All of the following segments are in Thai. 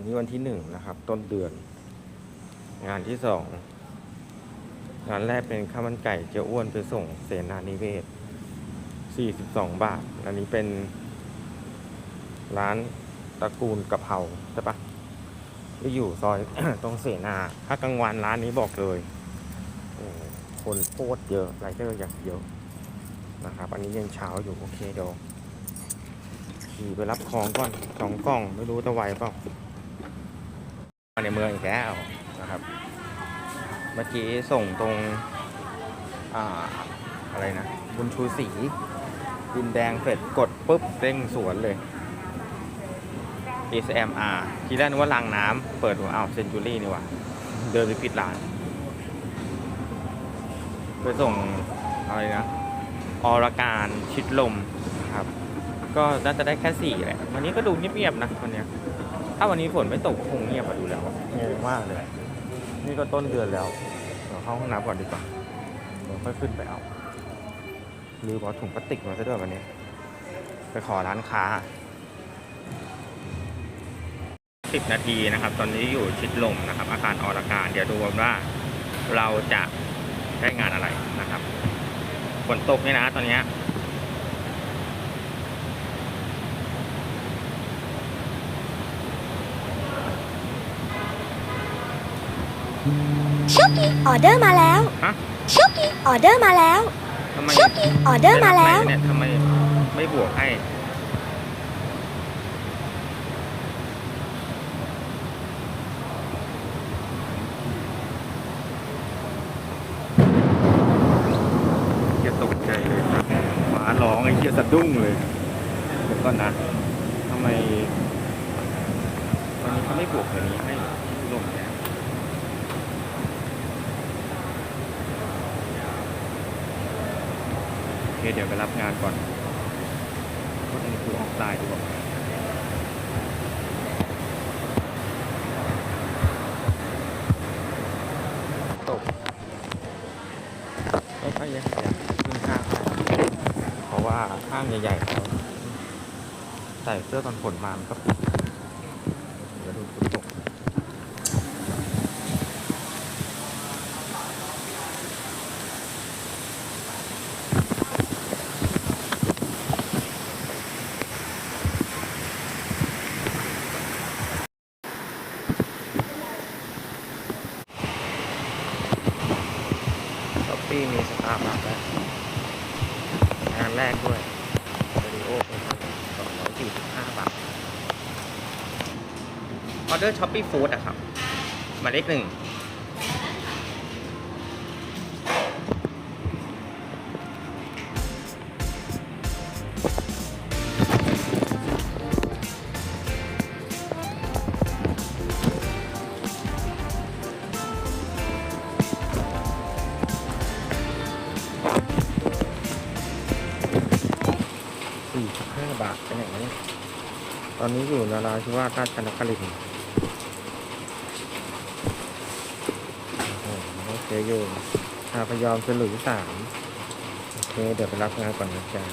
วันนี้วันที่หนึ่งนะครับ ต้นเดือน งานที่สองงานแรกเป็นข้าวมันไก่เจ้าอ้วนไปส่งเสนานิเวศ 42 บาท อันนี้เป็น ร้านตระกูลกะเพราใช่ปะที่อยู่ซอย ตรงเสนา ถ้ากลางวันร้านนี้บอกเลย คนโคตรเยอะไรเดอร์อย่างเยอะนะครับ อันนี้ยังเช้าอยู่ โอเคเดี๋ยวขี่ไปรับของก่อนสองกล่อง ไม่รู้จะไหวเปล่า ในเมืองอีกแล้วนะครับ เมื่อกี้ส่งตรงอ่าอะไรนะ บุญชูศรีดินแดงเสร็จกดปุ๊บเร่งสวนเลย smr ทีแรกนึกว่ารางน้ำเปิดหัวอ้าวเซนจูรี่นี่ว่าเดินไปผิดร้านไปส่งอะไรนะออรการชิดลมนะครับ ก็น่าจะได้แค่สี่แหละ วันนี้ก็ดูเงียบๆนะวันเนี้ย ถ้าวันนี้ฝนไม่ตกคงเงียบอะดูแล้วเงงมากเลย นี่ก็ต้นเดือนแล้วเดี๋ยวเข้าห้องน้ำก่อนดีกว่าเดี๋ยวค่อยขึ้นไปเอาลืมเอาถุงพลาสติกมาซะด้วยวันนี้ ไปขอร้านค้าสิบนาทีนะครับ ตอนนี้อยู่ชิดลมนะครับ อาคารออรการ เดี๋ยวดูว่าเราจะได้งานอะไรนะครับฝนตกนี่นะ ตอนนี้ย ชุกกี้ออเดอร์มาแล้วฮะ ชุกกี้ออเดอร์มาแล้ว ทำไมชุกกี้ออเดอร์มาแล้ว เนี่ยทำไมไม่บวกให้เกียตกใจเลยครับหมาร้องไอ้เกียสะดุ้งเลยเดี๋ยวก่อนนะทำไมวันนี้เขาไม่บวกแบบนี้ให้ลงแล้วโอ เคเดี๋ยวไปรับงานก่อนว่าอันนี้คือออกตายดีกว่าตกไม่ค่อยอยากอยากขึ้นห้างเพราะว่าห้างใหญ่ๆเขาใส่เสื้อกันฝนมามันก็ปิดเดี๋ยวดูฝนตกช้อ ปี้มีสตาร์บัคแล้วงานแรกด้วยวิดีโอเป็นสองร้อยสี่สิบห้าบาทออเดอร์ช้อปปี้ฟู้ดอะครับหมายเลขหนึ่งาบาทเป็นอย่างนี้ตอนนี้อยู่นาราธิวาสราชนครินทร์โอเคอยู่หาพยอมฉลุยสามโอเค เดี๋ยวไปรับงานก่อนนะจ๊ะ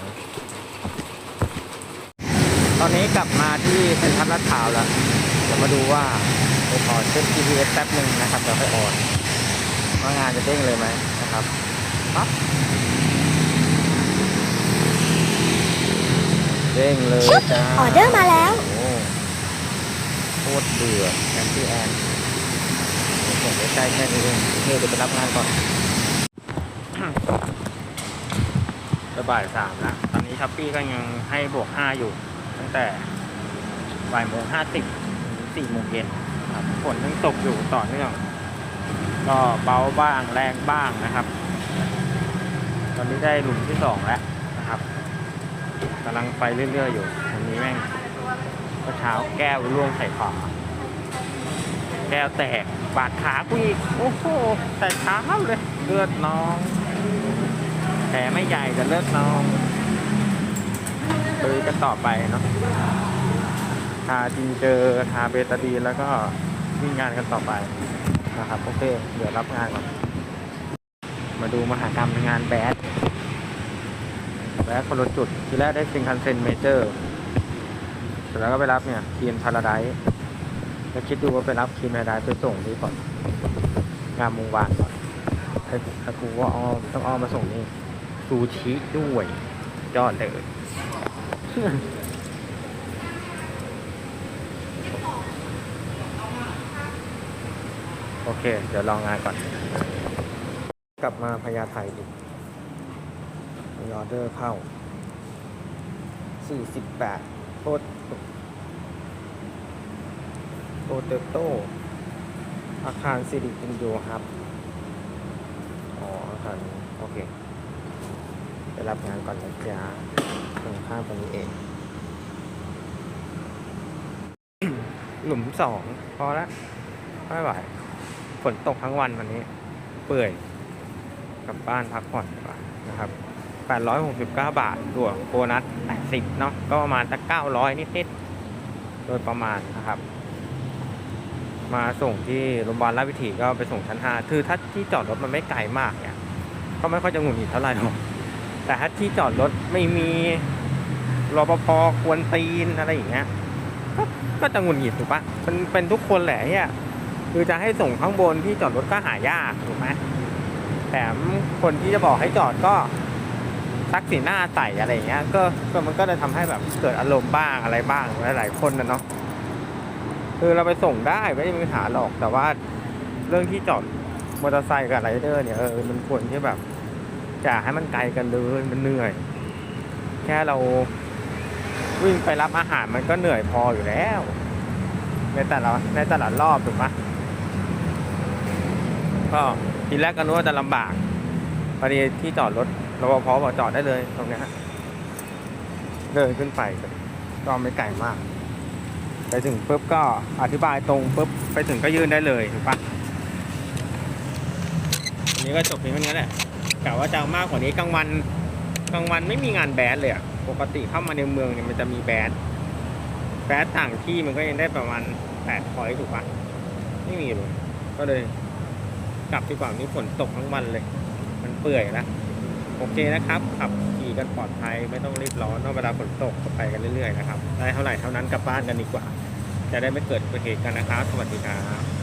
ตอนนี้กลับมาที่เซ็นทรัลลาดพร้าวแล้ว เดี๋ยวมาดูว่าไปขอเช็ค GPS แป๊บหนึ่งนะครับเดี๋ยวค่อยออนว่างานจะเด้งเลยไหมนะครับปั๊บ เด้งเลยชุกกี้จ้าออเดอร์มาแล้ว โอ้โคตรเดือดแอนตี้แอนผมไม่ใช่แค่นี้เองโอเคเดี๋ยวไปรับงานก่อนจะบ่ายสามแล้ว ตอนนี้ช้อปปี้ก็ยังให้บวกห้าอยู่ ตั้งแต่บ่ายโมงห้าสิบสี่โมงเย็นครับฝนยังตกอยู่ต่อเนื่อง ก็เบาบ้างแรงบ้างนะครับ ตอนนี้ได้หลุมที่สองแล้วนะครับ กำลังไปเรื่อยๆอยู่วันนี้แม่งเมื่อเช้าแก้วร่วงใส่ขาแก้วแตกบาดขากูอีกโอ้โหแต่เช้าเลยเลือดนองแผลไม่ใหญ่แต่เลือดนองเลยกันต่อไปเนาะทาจินเจอทาเบตาดีแล้วก็วิ่งงานกันต่อไปนะครับโอเคเดี๋ยวรับงานก่อนมาดูมหากรรมงานแบด แวะคนละจุด ทีแรกได้ซิงคันเซนเมเจอร์เสร็จแล้วก็ไปรับเนี่ยเทีนพาราไดแล้วคิดดูว่าไปรับคิมนาดาไปส่งที่ก่อน งามวงวานก่อนถ้าถ้ากูว่าอ้อมต้องอ้อมมาส่งนี่ซูชิด้วยยอดเลยโอเค เดี๋ยวลองงานก่อน กลับมาพญาไทอีกมี ออเดอร์เข้า 48โคตรโปเตโต้อาคารสิริอินโดครับ อ๋อ อาคารโอเค ไปรับงานก่อนนะจ๊ะตรงข้ามตรงนี้เอง หลุมสองพอละไม่ไหวฝนตกทั้งวันวันนี้ เปื่อยกลับบ้านพักผ่อนดีกว่านะครับ 869 บาทรวมโบนัส 80 เนาะก็ประมาณสัก900 นิดๆ โดยประมาณนะครับ มาส่งที่โรงพยาบาลราชวิถีก็ไปส่งชั้น 5 คือถ้าที่จอดรถมันไม่ไกลมากเนี่ย ก็ไม่ค่อยจะหงุดหงิดเท่าไหร่หรอก แต่ถ้าที่จอดรถไม่มีรปภควนตีนอะไรอย่างเงี้ยก็ก็จะหงุดหงิดถูกปะมันเป็นทุกคนแหละเนี่ยคือจะให้ส่งข้างบนที่จอดรถก็หายากถูกไหมแถมคนที่จะบอกให้จอดก็ ซักสีหน้าใส่อะไรอย่างเงี้ยก็ก็มันก็จะทำให้แบบเกิดอารมณ์บ้างอะไรบ้างหลายๆคนนะเนาะคือเราไปส่งได้ไม่ได้มีปัญหาหรอกแต่ว่าเรื่องที่จอดมอเตอร์ไซค์กับไรเดอร์เนี่ยเออมันควรที่แบบจะให้มันไกลกันเลยมันเหนื่อย แค่เราวิ่งไปรับอาหารมันก็เหนื่อยพออยู่แล้ว ในแต่ละในแต่ละรอบถูกไหมก็ทีแรกก็นึกว่าจะลำบาก พอดีที่จอดรถรปภบอกจอดได้เลยตรงนี้ฮะเดินขึ้นไปก็ไม่ไกลมาก ไปถึงปุ๊บก็อธิบายตรงปุ๊บไปถึงก็ยื่นได้เลยถูกปะอันนี้ก็จบเพียงเท่านี้แหละกะว่าจะมากกว่านี้กลางวันกลางวันไม่มีงานแบดเลยอะปกติเข้ามาในเมืองเนี่ยมันจะมีแบดแบดต่างที่มันก็ยังได้ประมาณแปดพอยถูกปะไม่มีเลยก็เลยกลับดีกว่านี้ฝนตกทั้งวันเลย ปื่อยแล้วโอเคนะครับ ขับขี่กันปลอดภัยไม่ต้องรีบร้อนนอกเวลาฝนตกก็ไปกันเรื่อยๆนะครับได้เท่าไหร่เท่านั้นกลับบ้านกันดีกว่า จะได้ไม่เกิดอุบัติเหตุกันนะครับสวัสดีครับ